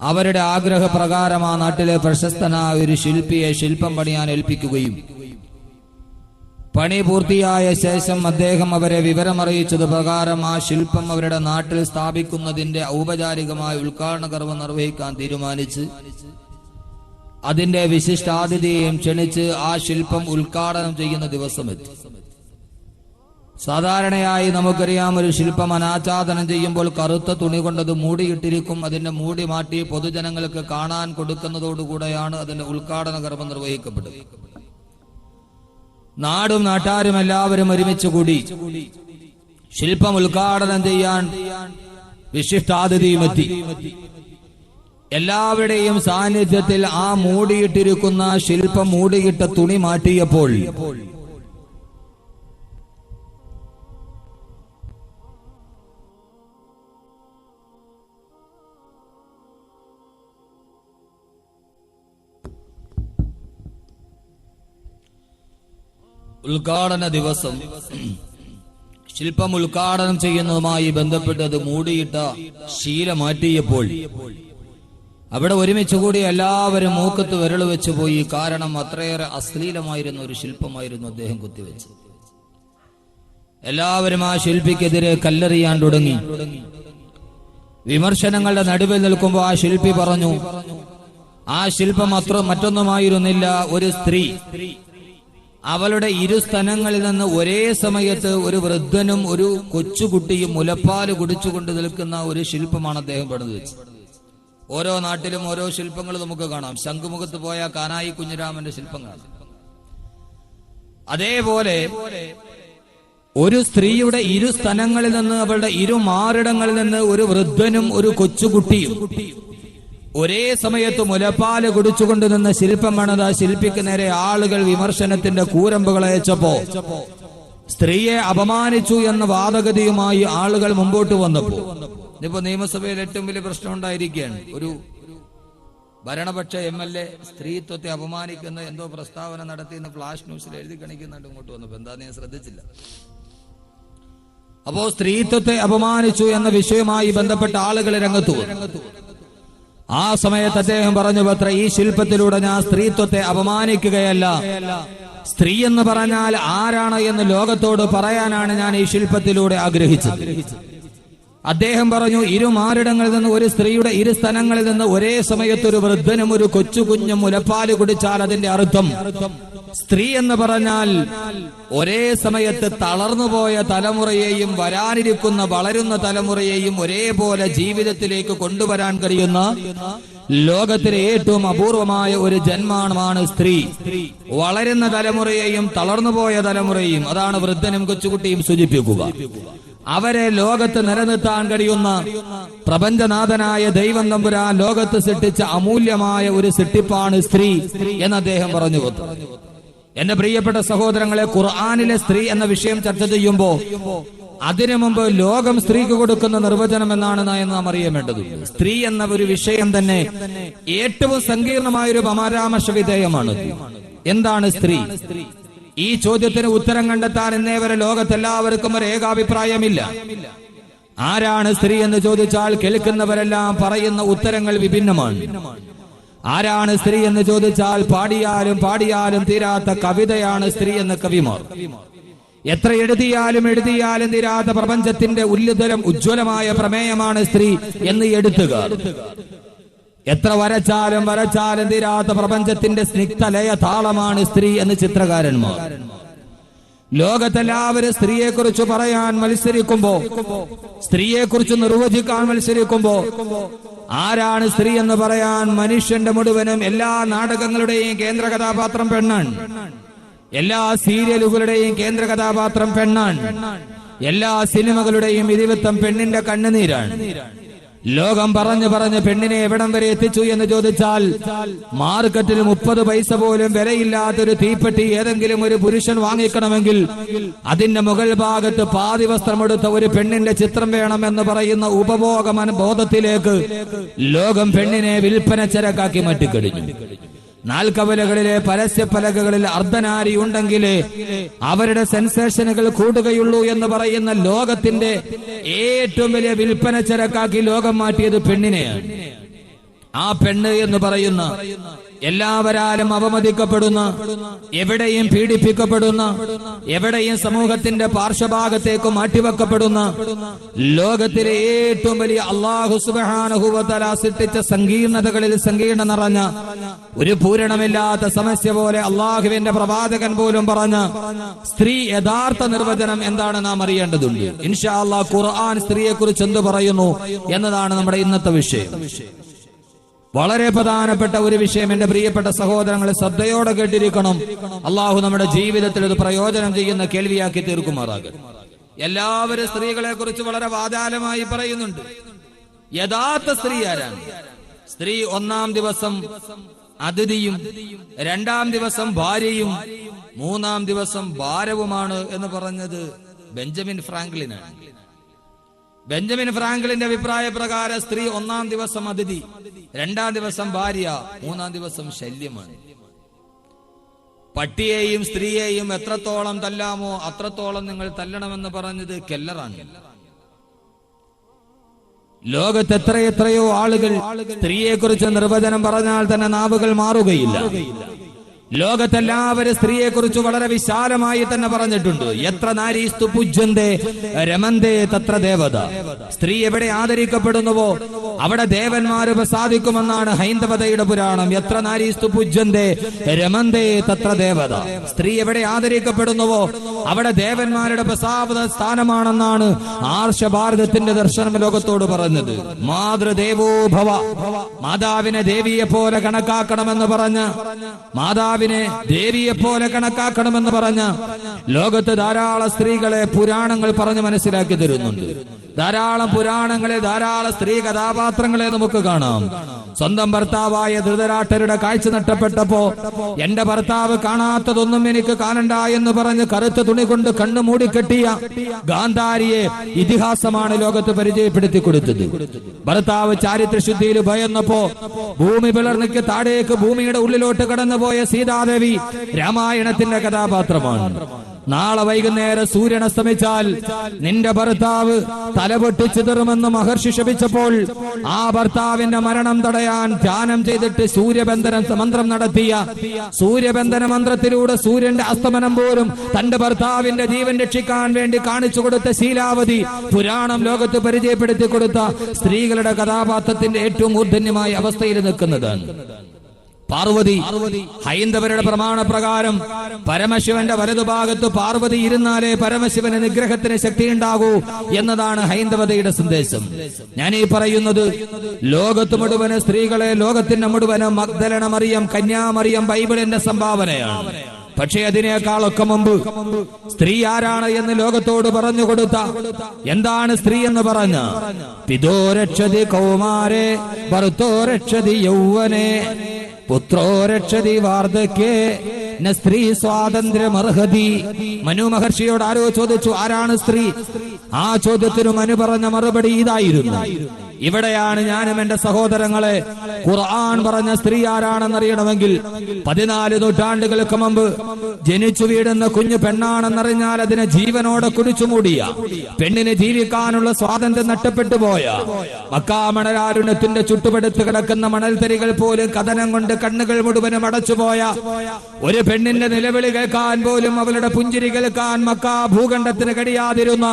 അവരുടെ ആഗ്രഹപ്രകാരം ആ നാട്ടിലെ പ്രശസ്തനായ ഒരു ശില്പിയെ ശില്പം പണിയാൻ ഏൽപ്പിക്കുകയും. പണി പൂർത്തിയായ ശേഷം അദ്ദേഹം അവരെ വിവരമറിയിച്ചത് പ്രകാരം ആ ശില്പം അവരുടെ നാട്ടിൽ സ്ഥാപിക്കുന്നതിന്റെ ഔപചാരികമായ ഉദ്ഘാടന കർമ്മം നിർവഹിക്കാൻ തീരുമാനിച്ച് അതിന്റെ വിശിഷ്ടാതിഥിയെയും ക്ഷണിച്ച് ആ ശില്പം ഉദ്ഘാടനം ചെയ്യുന്ന ദിവസമെത്തി. സാധാരണയായി നമുക്കറിയാം ഒരു ശില്പം അനാച്ഛാദനം ചെയ്യുമ്പോൾ കറുത്ത തുണി കൊണ്ടത് മൂടിയിട്ടിരിക്കും. അതിന്റെ മൂടി മാറ്റി പൊതുജനങ്ങൾക്ക് കാണാൻ കൊടുക്കുന്നതോടുകൂടെയാണ് അതിന്റെ ഉദ്ഘാടന കർമ്മം നിർവഹിക്കപ്പെടുന്നത് നാടും നാട്ടാരും എല്ലാവരും ഒരുമിച്ച് കൂടി ശില്പം ഉദ്ഘാടനം ചെയ്യാൻ വിശിഷ്ടാതിഥിയും എത്തി എല്ലാവരുടെയും സാന്നിധ്യത്തിൽ ആ മൂടിയിട്ടിരിക്കുന്ന ശില്പം മൂടിയിട്ട തുണി മാറ്റിയപ്പോൾ ഉദ്ഘാടന ദിവസം ശില്പം ഉദ്ഘാടനം ചെയ്യുന്നതുമായി ബന്ധപ്പെട്ടത് മൂടിയിട്ട ശീല മാറ്റിയപ്പോൾ അവിടെ ഒരുമിച്ച് കൂടി എല്ലാവരും മൂക്കത്ത് വിരൽ വെച്ച് പോയി. കാരണം അത്രയേറെ അശ്ലീലമായിരുന്ന ഒരു ശില്പമായിരുന്നു അദ്ദേഹം കുത്തിവെച്ചത്. എല്ലാവരും ആ ശില്പിക്കെതിരെ കല്ലെറിയാൻ തുടങ്ങി. വിമർശനങ്ങളുടെ നടുവിൽ നിൽക്കുമ്പോൾ ആ ശില്പി പറഞ്ഞു ആ ശില്പം അത്ര മറ്റൊന്നുമായിരുന്നില്ല. ഒരു സ്ത്രീ അവളുടെ ഇരു സ്ഥലങ്ങളിൽ നിന്ന് ഒരേ സമയത്ത് ഒരു വൃദ്ധനും ഒരു കൊച്ചുകുട്ടിയും മുലപ്പാൽ കുടിച്ചുകൊണ്ട് നിൽക്കുന്ന ഒരു ശില്പമാണ് അദ്ദേഹം പണിത് വെച്ചത്. ഓരോ നാട്ടിലും ഓരോ ശില്പങ്ങൾ നമുക്ക് കാണാം. ശംഖുമുഖത്ത് പോയ കാനായി കുഞ്ഞിരാമന്റെ ശില്പം അതേപോലെ ഒരു സ്ത്രീയുടെ ഇരു സ്ഥലങ്ങളിൽ നിന്ന് അവളുടെ ഇരു മാറിടങ്ങളിൽ നിന്ന് ഒരു വൃദ്ധനും ഒരു കൊച്ചുകുട്ടിയും ഒരേ സമയത്ത് മുലപ്പാൽ കുടിച്ചുകൊണ്ട് നിന്ന ശില്പമാണത് ആ ശില്പിക്ക് നേരെ ആളുകൾ വിമർശനത്തിന്റെ കൂരമ്പുകൾ അയച്ചപ്പോ സ്ത്രീയെ അപമാനിച്ചു എന്ന വാദഗതിയുമായി ആളുകൾ മുമ്പോട്ട് വന്നപ്പോ. ഇന്നിപ്പോ നിയമസഭയിൽ ഏറ്റവും വലിയ പ്രശ്നം ഉണ്ടായിരിക്കുകയാണ്. ഒരു ഭരണപക്ഷ എം എൽ എ സ്ത്രീത്വത്തെ അപമാനിക്കുന്ന എന്തോ പ്രസ്താവന നടത്തി എന്ന് ഫ്ലാഷ് ന്യൂസിൽ എഴുതി കണിക്കുന്നുണ്ട് ഇങ്ങോട്ട് വന്നപ്പോ. എന്താന്ന് ഞാൻ ശ്രദ്ധിച്ചില്ല. അപ്പോ സ്ത്രീത്വത്തെ അപമാനിച്ചു എന്ന വിഷയവുമായി ബന്ധപ്പെട്ട ആളുകൾ രംഗത്തു. ആ സമയത്ത് അദ്ദേഹം പറഞ്ഞു പത്ര ഈ ശില്പത്തിലൂടെ ഞാൻ സ്ത്രീത്വത്തെ അപമാനിക്കുകയല്ല. സ്ത്രീ എന്ന് പറഞ്ഞാൽ ആരാണ് എന്ന് ലോകത്തോട് പറയാനാണ് ഞാൻ ഈ ശില്പത്തിലൂടെ ആഗ്രഹിച്ചത്. അദ്ദേഹം പറഞ്ഞു ഇരുമാറിടങ്ങളിൽ നിന്ന് ഒരു സ്ത്രീയുടെ ഇരു സ്ഥലങ്ങളിൽ നിന്ന് ഒരേ സമയത്ത് ഒരു വൃദ്ധനും ഒരു കൊച്ചു കുഞ്ഞും മുലപ്പാൽ കുടിച്ചാൽ അതിന്റെ അർത്ഥം സ്ത്രീ എന്ന് പറഞ്ഞാൽ ഒരേ സമയത്ത് തളർന്നുപോയ തലമുറയെയും വരാനിരിക്കുന്ന വളരുന്ന തലമുറയെയും ഒരേപോലെ ജീവിതത്തിലേക്ക് കൊണ്ടുവരാൻ കഴിയുന്ന ലോകത്തിലെ ഏറ്റവും അപൂർവമായ ഒരു ജന്മമാണ് സ്ത്രീ. വളരുന്ന തലമുറയെയും തളർന്നുപോയ തലമുറയെയും അതാണ് വൃദ്ധനും കൊച്ചുകുട്ടിയും സൂചിപ്പിക്കുക. അവരെ ലോകത്ത് നിലനിർത്താൻ കഴിയുന്ന പ്രപഞ്ചനാഥനായ ദൈവം തമ്പുരാൻ ലോകത്ത് സൃഷ്ടിച്ച അമൂല്യമായ ഒരു സൃഷ്ടിപ്പാണ് സ്ത്രീ എന്ന് അദ്ദേഹം പറഞ്ഞു. എന്റെ പ്രിയപ്പെട്ട സഹോദരങ്ങളെ ഖുർആാനിലെ സ്ത്രീ എന്ന വിഷയം ചർച്ച ചെയ്യുമ്പോ അതിനു മുമ്പ് ലോകം സ്ത്രീക്ക് കൊടുക്കുന്ന നിർവചനം എന്നാണ് നാം നാം അറിയേണ്ടത്. സ്ത്രീ എന്ന ഒരു വിഷയം തന്നെ ഏറ്റവും സങ്കീർണമായ ഒരു പമാരാമർശ വിധേയമാണ് എന്താണ് സ്ത്രീ? ഈ ചോദ്യത്തിന് ഉത്തരം കണ്ടെത്താൻ എന്നേവരെ ലോകത്തെല്ലാവർക്കും ഒരു ഏകാഭിപ്രായമില്ല. ആരാണ് സ്ത്രീ എന്ന് ചോദിച്ചാൽ കേൾക്കുന്നവരെല്ലാം പറയുന്ന ഉത്തരങ്ങൾ വിഭിന്നമാണ്. ആരാണ് സ്ത്രീ എന്ന് ചോദിച്ചാൽ പാടിയാലും പാടിയാലും തീരാത്ത കവിതയാണ് സ്ത്രീ എന്ന കവിമാർ എത്ര എഴുതിയാലും എഴുതിയാലും തീരാത്ത പ്രപഞ്ചത്തിന്റെ ഉല്ലുതരം ഉജ്ജ്വലമായ പ്രമേയമാണ് സ്ത്രീ എന്ന് എടുത്തുക. എത്ര വരച്ചാലും വരച്ചാലും തീരാത്ത പ്രപഞ്ചത്തിന്റെ സ്നിഗ്ധലയ താളമാണ് സ്ത്രീ എന്ന് ചിത്രകാരന്മാർ. ലോകത്തെല്ലാവരും സ്ത്രീയെ കുറിച്ച് പറയാൻ മത്സരിക്കുമ്പോ സ്ത്രീയെ കുറിച്ച് നിർവചിക്കാൻ മത്സരിക്കുമ്പോ ആരാണ് സ്ത്രീ എന്ന് പറയാൻ മനുഷ്യന്റെ മുഴുവനും എല്ലാ നാടകങ്ങളുടെയും കേന്ദ്ര കഥാപാത്രം പെണ്ണാണ് എല്ലാ സീരിയലുകളുടെയും കേന്ദ്ര കഥാപാത്രം പെണ്ണാണ് എല്ലാ സിനിമകളുടെയും ഇതിവൃത്തം പെണ്ണിന്റെ കണ്ണുനീരാണ് ലോകം പറഞ്ഞു പറഞ്ഞ് പെണ്ണിനെ എവിടം വരെ എത്തിച്ചു എന്ന് ചോദിച്ചാൽ മാർക്കറ്റിൽ മുപ്പത് പൈസ പോലും വിലയില്ലാത്തൊരു തീപ്പെട്ടി ഏതെങ്കിലും ഒരു പുരുഷൻ വാങ്ങിക്കണമെങ്കിൽ അതിന്റെ മുകൾ ഭാഗത്ത് പാതി വസ്ത്രമെടുത്ത ഒരു പെണ്ണിന്റെ ചിത്രം വേണമെന്ന് പറയുന്ന ഉപഭോഗമന ബോധത്തിലേക്ക് ലോകം പെണ്ണിനെ വിൽപ്പന ചരക്കാക്കി മാറ്റിക്കഴിഞ്ഞു. നാൽക്കവലകളിലെ പരസ്യപ്പലകകളിൽ അർദ്ധനാരി ഉണ്ടെങ്കിൽ അവരുടെ സെൻസേഷനുകൾ കൂടുകയുള്ളൂ എന്ന് പറയുന്ന ലോകത്തിന്റെ ഏറ്റവും വലിയ വിൽപ്പന ചരക്കാക്കി ലോകം മാറ്റിയത് പെണ്ണിനെയാണ്. ആ പെണ്ണ് എന്ന് പറയുന്ന എല്ലാവരാലും അവമതിക്കപ്പെടുന്ന എവിടെയും പീഡിപ്പിക്കപ്പെടുന്ന എവിടെയും സമൂഹത്തിന്റെ പാർശ്വഭാഗത്തേക്ക് മാറ്റിവെക്കപ്പെടുന്ന ലോകത്തിലെ ഏറ്റവും വലിയ അള്ളാഹു സുബാനുഭവത്തല സൃഷ്ടിച്ച സങ്കീർണതകളിൽ സങ്കീർണ നിറഞ്ഞ ഒരു പൂരണമില്ലാത്ത സമസ്യ പോലെ അള്ളാഹുവിന്റെ പ്രവാചകൻ പോലും പറഞ്ഞ സ്ത്രീ യഥാർത്ഥ നിർവചനം എന്താണ് നാം അറിയേണ്ടതുണ്ട്. ഇൻഷാ അള്ളാഹ് ഖുർആൻ സ്ത്രീയെ കുറിച്ച് എന്ത് പറയുന്നു എന്നതാണ് നമ്മുടെ ഇന്നത്തെ വിഷയം. വളരെ പ്രധാനപ്പെട്ട ഒരു വിഷയം എന്റെ പ്രിയപ്പെട്ട സഹോദരങ്ങളെ ശ്രദ്ധയോടെ കേട്ടിരിക്കണം. അള്ളാഹു നമ്മുടെ ജീവിതത്തിൽ ഒരു പ്രയോജനം ചെയ്യുന്ന കേൾവിയാക്കി തീർക്കുമാറാകും എല്ലാവരും സ്ത്രീകളെ കുറിച്ച് വളരെ വാചാലമായി പറയുന്നുണ്ട്. യഥാർത്ഥ സ്ത്രീ ആരാണ്? സ്ത്രീ ഒന്നാം ദിവസം അതിഥിയും രണ്ടാം ദിവസം ഭാര്യയും മൂന്നാം ദിവസം ഭാരവുമാണ് എന്ന് പറഞ്ഞത് ബെഞ്ചമിൻ ഫ്രാങ്ക്ലിനാണ്. ബെഞ്ചമിൻ ഫ്രാങ്ക്ലിന്റെ അഭിപ്രായ പ്രകാരം സ്ത്രീ ഒന്നാം ദിവസം അതിഥി രണ്ടാം ദിവസം ഭാര്യ മൂന്നാം ദിവസം ശല്യമാണ്. പട്ടിയെയും സ്ത്രീയെയും എത്രത്തോളം തല്ലാമോ അത്രത്തോളം നിങ്ങൾ തല്ലണമെന്ന് പറഞ്ഞത് കെല്ലറാണ്. ലോകത്ത് എത്രയെത്രയോ ആളുകൾ സ്ത്രീയെ കുറിച്ച് നിർവചനം പറഞ്ഞാൽ തന്നെ നാവുകൾ മാറുകയില്ല. ലോകത്തെല്ലാവരും സ്ത്രീയെ കുറിച്ച് വളരെ വിശാലമായി തന്നെ പറഞ്ഞിട്ടുണ്ട്. എത്ര നാരീസ്തു പൂജ്യന്തേ രമന്തേ തത്ര ദേവത. സ്ത്രീ എവിടെ ആദരിക്കപ്പെടുന്നുവോ അവിടെ ദേവന്മാർ പ്രസാദിക്കുമെന്നാണ് ഹൈന്ദവതയുടെ പുരാണം. എത്ര നാരീസ്തു പൂജ്യന്തേ രമന്തേ തത്ര ദേവത. സ്ത്രീ എവിടെ ആദരിക്കപ്പെടുന്നുവോ അവിടെ ദേവന്മാരുടെ പ്രസാദ സ്ഥാനമാണെന്നാണ് ആർഷഭാരതത്തിന്റെ ദർശനം ലോകത്തോട് പറഞ്ഞത്. മാതൃദേവോ ഭവ. മാതാവിനെ ദേവിയെ പോലെ കണക്കാക്കണമെന്ന് പറഞ്ഞ് മാതാവിനെ ദേവിയെ പോലെ കണക്കാക്കണമെന്ന് പറഞ്ഞ ലോകത്ത് ധാരാളം സ്ത്രീകളെ പുരാണങ്ങൾ പറഞ്ഞ് മനസ്സിലാക്കി തരുന്നുണ്ട്. ധാരാളം പുരാണങ്ങളെ ധാരാളം സ്ത്രീ കഥാപാത്രങ്ങളെ നമുക്ക് കാണാം. സ്വന്തം ഭർത്താവായ ധൃതരാട്ടരുടെ കാഴ്ച നഷ്ടപ്പെട്ടപ്പോ എന്റെ ഭർത്താവ് കാണാത്തതൊന്നും എനിക്ക് കാണണ്ട എന്ന് പറഞ്ഞ് കറുത്ത തുണി കൊണ്ട് കണ്ണു മൂടിക്കെട്ടിയ ഗാന്ധാരിയെ ഇതിഹാസമാണ് ലോകത്ത് പരിചയപ്പെടുത്തി കൊടുത്തത്. ഭർത്താവ് ചാരിത്രശുദ്ധിയിൽ ഭയന്നപ്പോ ഭൂമി പിളർന്നിക്ക് താഴേക്ക് ഭൂമിയുടെ ഉള്ളിലോട്ട് കടന്നുപോയ സീതാദേവി രാമായണത്തിന്റെ കഥാപാത്രമാണ്. നാളെ വൈകുന്നേരം സൂര്യൻ അസ്തമിച്ചാൽ നിന്റെ ഭർത്താവ് തലപൊട്ടി ചിതറുമെന്ന് മഹർഷി ശപിച്ചപ്പോൾ ആ ഭർത്താവിന്റെ മരണം തടയാൻ ധ്യാനം ചെയ്തിട്ട് സൂര്യബന്ധനം മന്ത്രം നടത്തിയ സൂര്യബന്ധന മന്ത്രത്തിലൂടെ സൂര്യന്റെ അസ്തമനം പോലും തന്റെ ഭർത്താവിന്റെ ജീവൻ രക്ഷിക്കാൻ വേണ്ടി കാണിച്ചു കൊടുത്ത ശീലാവതി പുരാണം ലോകത്ത് പരിചയപ്പെടുത്തി കൊടുത്ത സ്ത്രീകളുടെ കഥാപാത്രത്തിന്റെ ഏറ്റവും മൂർധന്യമായ അവസ്ഥയിൽ നിൽക്കുന്നതാണ് പാർവതി ഹൈന്ദവരുടെ പ്രമാണ പ്രകാരം പരമശിവന്റെ വലതുഭാഗത്ത് പാർവതി ഇരുന്നാലേ പരമശിവന് നിഗ്രഹത്തിന് ശക്തി ഉണ്ടാകൂ എന്നതാണ് ഹൈന്ദവതയുടെ സന്ദേശം. ഞാൻ ഈ പറയുന്നത് ലോകത്ത് മുഴുവൻ സ്ത്രീകളെ ലോകത്തിന്റെ മുഴുവൻ മഗ്ദലന മറിയം കന്യാമറിയം ബൈബിളിന്റെ സംഭാവനയാണ്. പക്ഷേ അതിനേക്കാളൊക്കെ മുമ്പ് സ്ത്രീ ആരാണ് എന്ന് ലോകത്തോട് പറഞ്ഞു കൊടുത്ത എന്താണ് സ്ത്രീ എന്ന് പറഞ്ഞ? പിതോ രക്ഷതി കൗമാരെ ഭർത്തോ രക്ഷതി യൗവനെ. പുത്രോ രക്ഷതി വാർദ്ധക്യേ. ന സ്ത്രീ സ്വാതന്ത്ര്യമർഹതി. മനു മഹർഷിയോട് ആരോ ചോദിച്ചു ആരാണ് സ്ത്രീ? ആ ചോദ്യത്തിന് മനു പറഞ്ഞ മറുപടി ഇതായിരുന്നു. ഇവിടെയാണ് ഞാനും എന്റെ സഹോദരങ്ങളെ ഖുർആൻ പറഞ്ഞ സ്ത്രീ ആരാണെന്നറിയണമെങ്കിൽ പതിനാല് നൂറ്റാണ്ടുകൾക്ക് മുമ്പ് ജനിച്ചു വീടുന്ന കുഞ്ഞു പെണ്ണാണെന്നറിഞ്ഞാൽ അതിനെ ജീവനോടെ കുടിച്ചുമൂടിയ പെണ്ണിന് ജീവിക്കാനുള്ള സ്വാതന്ത്ര്യം നഷ്ടപ്പെട്ടു പോയ മക്കാമണരാരുണ്യത്തിന്റെ ചുട്ടുപടുത്ത് കിടക്കുന്ന മണൽത്തരികൾ പോലും കഥനം കൊണ്ട് കണ്ണുകൾ മുഴുവനും അടച്ചുപോയ ഒരു പെണ്ണിന്റെ നിലവിളി കേൾക്കാൻ പോലും അവളുടെ പുഞ്ചിരി കേൾക്കാൻ മക്ക ഭൂഖണ്ഡത്തിന് കഴിയാതിരുന്ന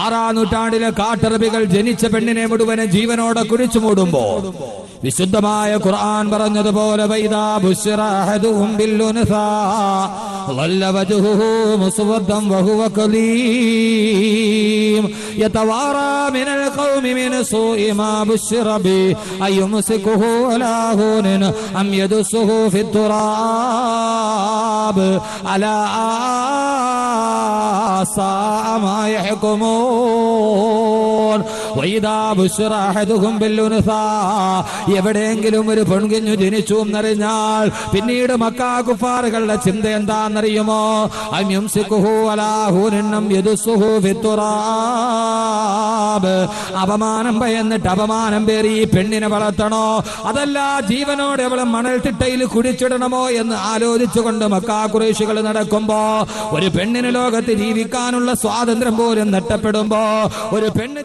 ആറാം നൂറ്റാണ്ടിലെ കാട്ടറബികൾ ജനിച്ച പെണ്ണിനെ മുഴുവനും ജീവനോടെ കുരിച്ചു മൂടുമ്പോൾ വിശുദ്ധമായ ഖുർആൻ പറഞ്ഞതുപോലെ അഹദുഹും എവിടെയെങ്കിലും ഒരു പെൺകുഞ്ഞു ജനിച്ചു എന്നറിഞ്ഞാൽ പിന്നീട് മക്കാ കുഫാറുകളുടെ ചിന്ത എന്താണെന്നറിയുമോ? അപമാനം ഭയന്നിട്ട് അപമാനം പേറി ഈ പെണ്ണിനെ വളർത്തണോ? അതല്ല ജീവനോടെ അവളെ മണൽത്തിട്ടയിൽ കുടിച്ചിടണമോ എന്ന് ആലോചിച്ചുകൊണ്ട് മക്കാ കുറേശികൾ നടക്കുമ്പോ ഒരു പെണ്ണിന് ലോകത്ത് ജീവിക്കാനുള്ള സ്വാതന്ത്ര്യം പോലും നഷ്ടപ്പെടുമ്പോ ഒരു പെണ്ണ്